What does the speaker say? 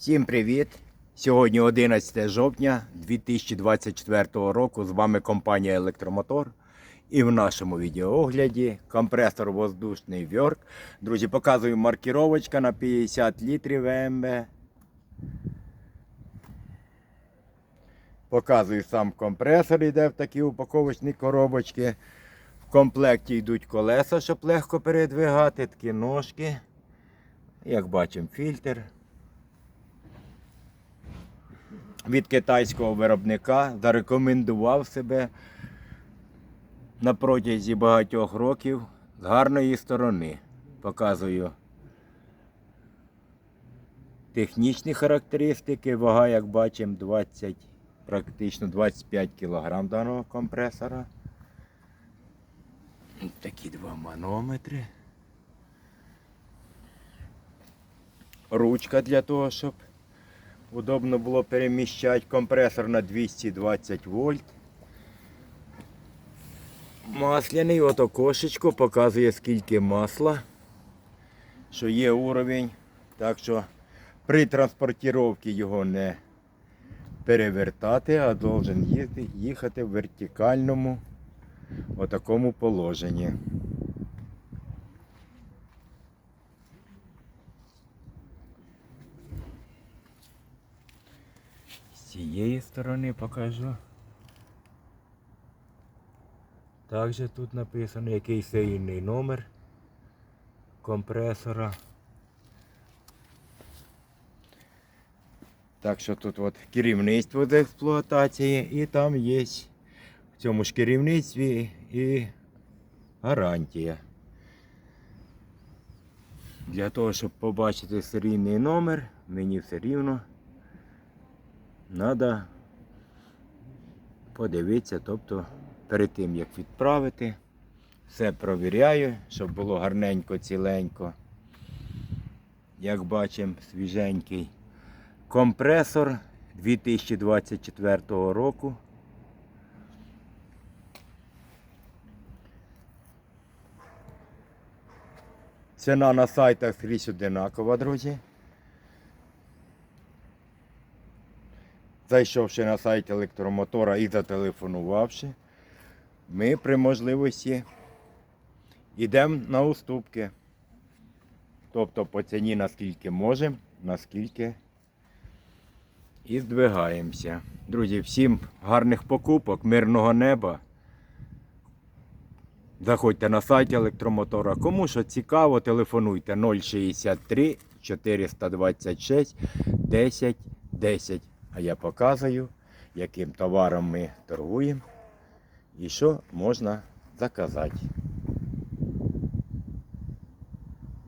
Всім привіт! Сьогодні 11 жовтня 2024 року. З вами компанія Електромотор. І в нашому відеоогляді компресор воздушний Вьорк. Друзі, показую маркіровочка на 50 літрів ВМБ. Показую сам компресор, йде в такі упаковочні коробочки. В комплекті йдуть колеса, щоб легко передвигати, такі ножки. Як бачимо, фільтр. Від китайського виробника зарекомендував себе на протязі багатьох років з гарної сторони. Показую технічні характеристики, вага, як бачимо, 20, практично 25 кг даного компресора. Такі два манометри. Ручка для того, щоб Удобно було переміщати компресор на 220 вольт. Масляний, ото кошечко показує скільки масла, що є уровень. Так що при транспортіровці його не перевертати, а должен їхати, в вертикальному отакому положенні. Цієї сторони покажу. Також тут написано який серійний номер компресора. Так що тут от керівництво з експлуатації і там є в цьому ж керівництві і гарантія. Для того, щоб побачити серійний номер, мені все рівно треба подивитися, тобто перед тим як відправити, все провіряю, щоб було гарненько, ціленько. Як бачимо, свіженький компресор 2024 року. Ціна на сайтах скрізь одинакова, друзі. Зайшовши на сайт електромотора і зателефонувавши, ми при можливості йдемо на уступки. Тобто по ціні наскільки можемо, наскільки і здвигаємося. Друзі, всім гарних покупок, мирного неба. Заходьте на сайт електромотора. Кому що цікаво, телефонуйте 063 426 10 10. Я показую, яким товаром ми торгуємо і що можна заказати.